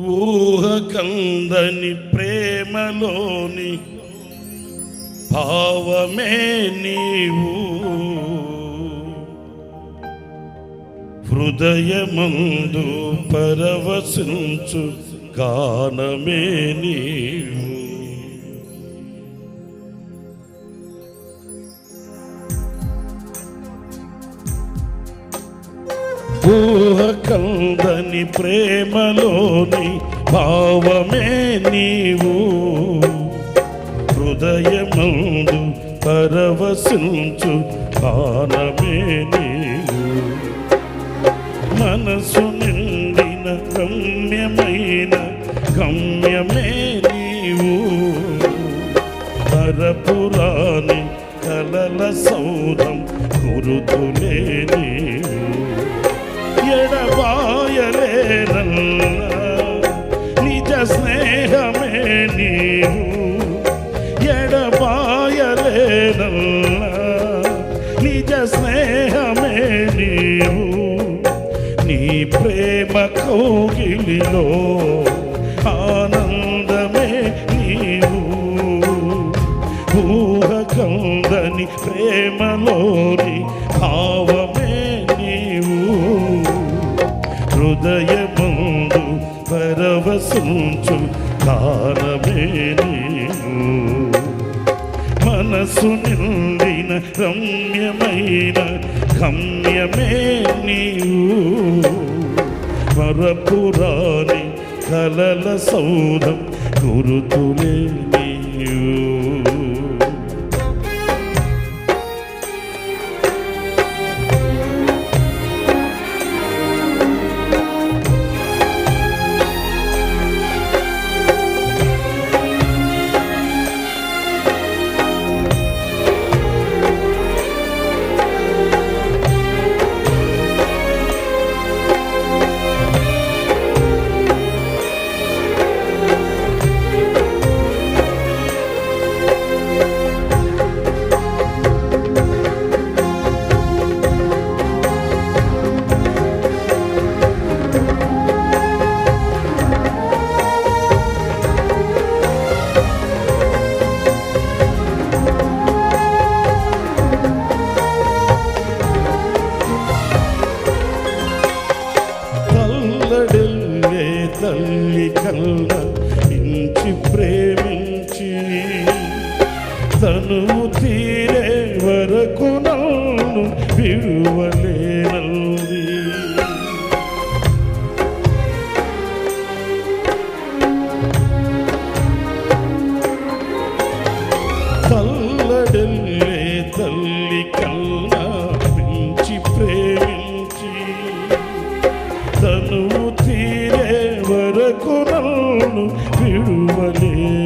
ఊహకందని ప్రేమలోని భావమే నీవు. హృదయమందు పరవశించు గానమే నీవు. ఊహకందని ప్రేమలోని భావమే నీవు. హృదయమందు పరవశించు ఆనమే నీవు. మనసు నిండిన గమ్యమైన గమ్యమే నీవు. పరపురాణి కలల సౌధం గురుతులే నీవు. కోగిలిలో ఆనందమే నీవు. ఊహకందని ప్రేమలోని భావమే నీవు. హృదయముందు పరవశించు కాలమే నీవు. మనసు నిండిన రమ్యమైన గమ్యమే నీవు. పరపురాణి కలల సౌధం గురుతులే తను తీరే వరకు నన్ను విడువలేనల్లి తల్లడల్లే తల్లి కల్లా మించి ప్రేమించి తను తీరే వరకు నన్ను విడువలేనంది.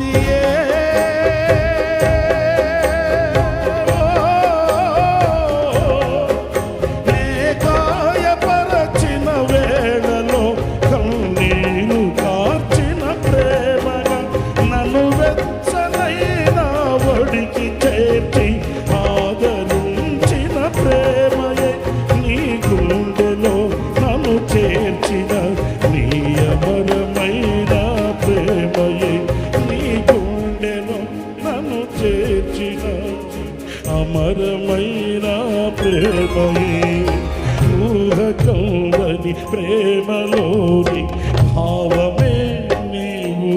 Yeah. ప్రేమయే ఊహకందని ప్రేమలోని భావమే నీవు.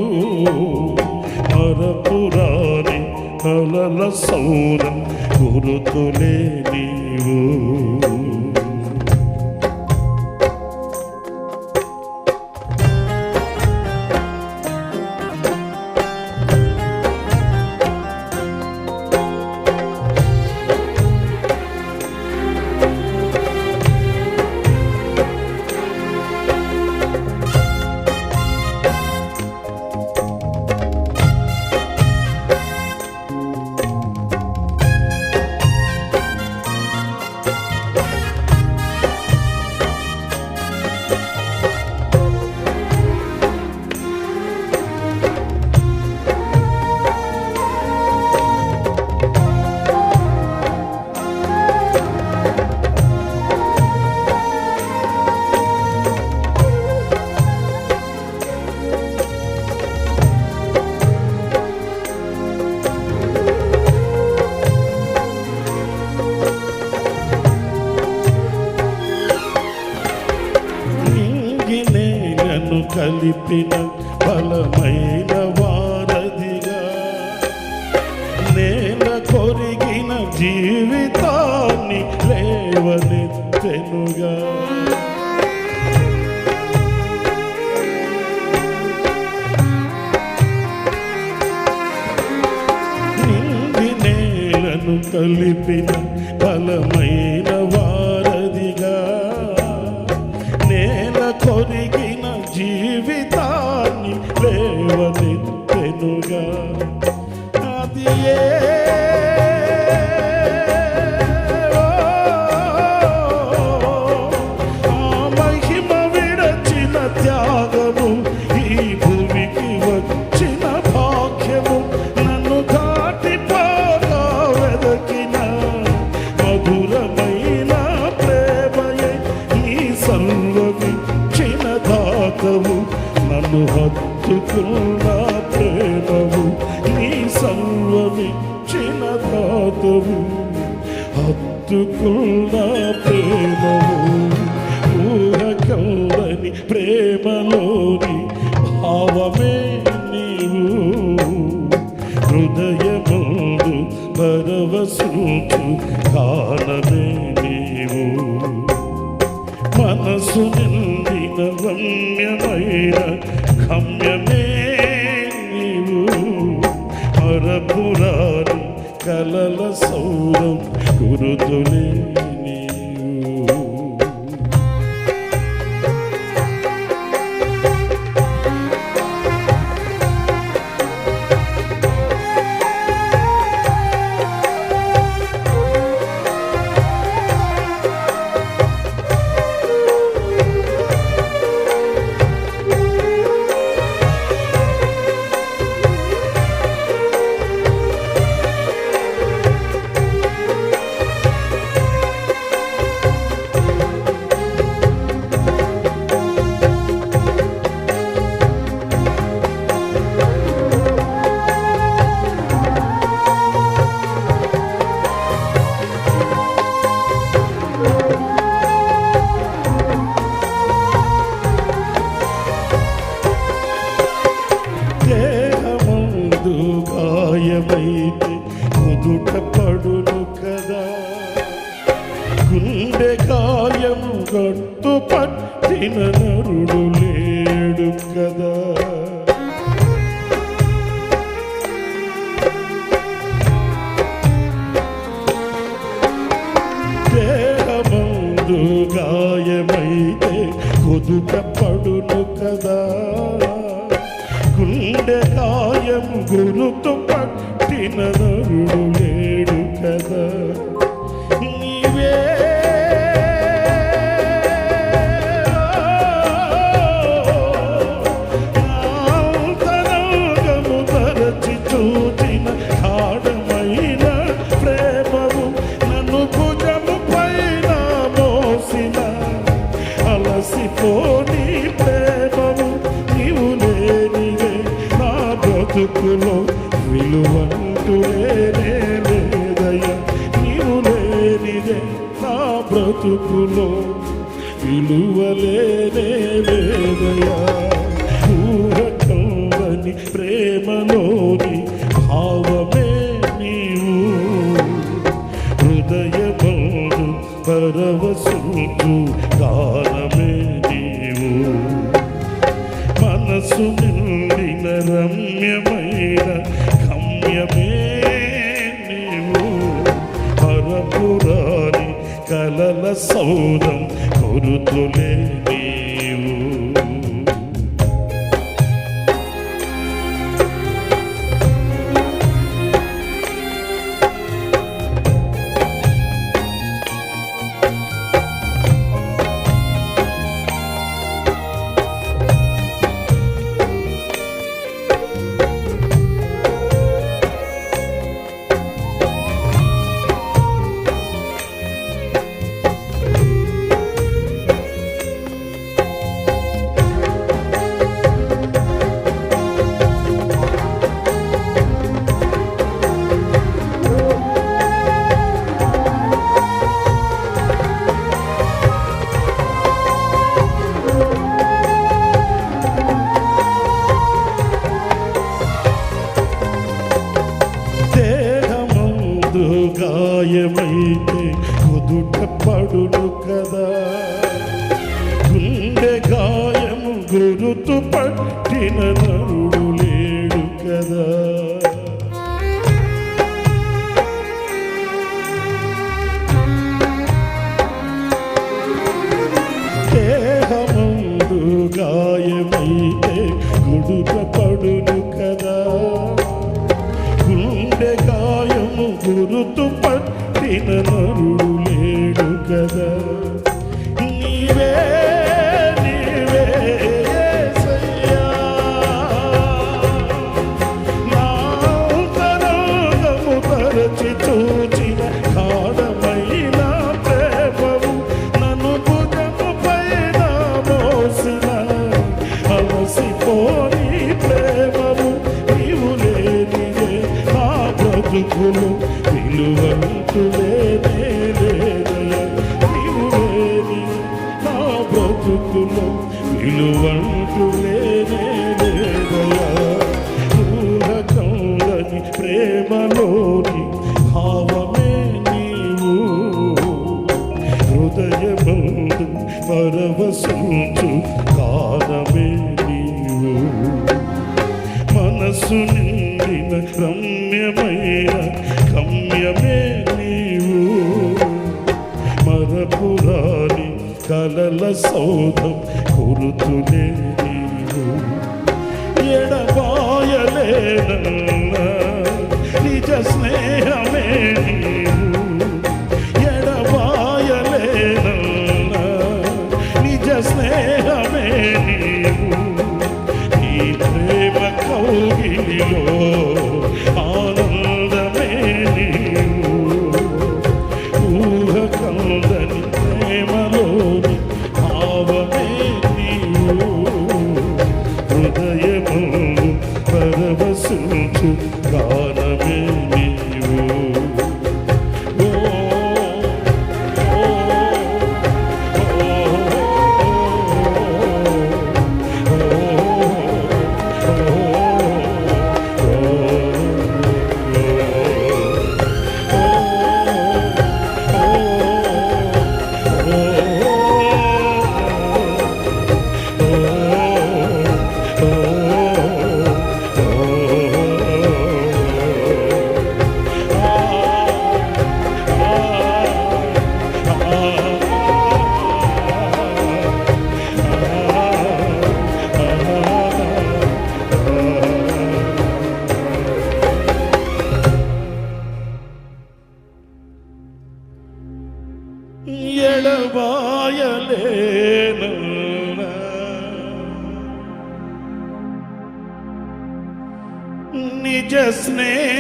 మరపురాని కలల సౌరం గురుతులే నీవు. కలిపిన బలమైన వారధిగా నేల కొరిగిన జీవితాన్ని లేవనెత్తెనుగా. నిండి నేలను కలిపిన బలమైన నిన్ను హత్తుకున్న ప్రేమవు నీ సర్వమిచ్చిన దాతవు హత్తుకున్న ప్రేమవు ఊహకందని ప్రేమలోని భావమే నీవు. హృదయముందు పరవశుచు కాలమే నీవు. మనసు నిందిన రమ్యమైన గమ్యమే నీవు. మరపురాని కలల సౌరం గురుతులే. కట్టు పట్టిన నరుడు లేడు కదా. దేహమందు గాయమైతే కుదుట పడును కదా. గుండె గాయం గురుతు పట్టిన నరుడు లేడు కదా. లేనిదే నా బ్రతుకులో విలువలేనే వేదయా ఊరకందని ప్రేమలోని భావమే నీవు. హృదయ హృదయమందు పరవశుచు కాలమే నీవు. మనసు నిండిన రమ్యమైన కలల కొరుతులేని గాయమైతే కుదుట పడును కదా. గుండె గాయము గురుతు పట్టిన నరుడు లేడు కదా. గాయమైతే గుడుక పడును పట్టిన నరుడు లేడు కదా నీవే నీవే యేసయ్యా. నా అంతరంగము తరచి చూచిన గాఢమైన ప్రేమవు నన్ను భుజము పైన మోసిన అలసిపోని ప్రేమవు నీవు లేనిదే నా బ్రతుకులు విలువంతు లేనే నా బ్రతుకులు విలువంతు లేనే ప్రేమలోని భావమే నీవు. హృదయమందు కాలమే నీవు. మనసు నిండిన రమ్యమైన సౌధం గురుతులే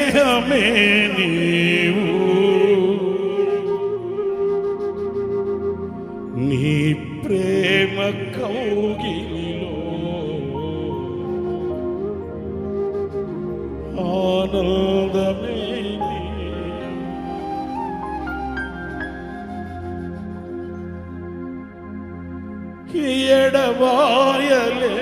స్నేహమే నీవు. నీ ప్రేమ కౌగిలిలో ఆనందమే ఎడవాయలే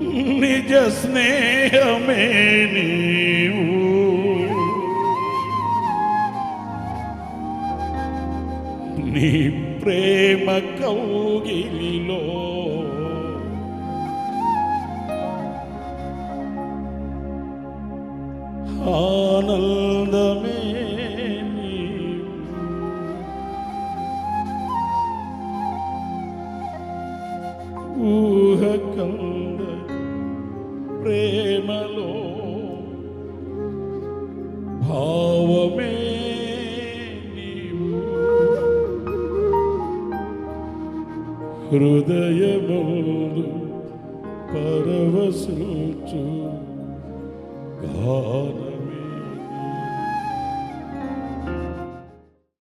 నిజ స్నేహమే నీవు. నీ ప్రేమ కౌగిలిలో ఆనందమే ఊహకం ప్రేమలో భావమే నీవు. హృదయముందు గాన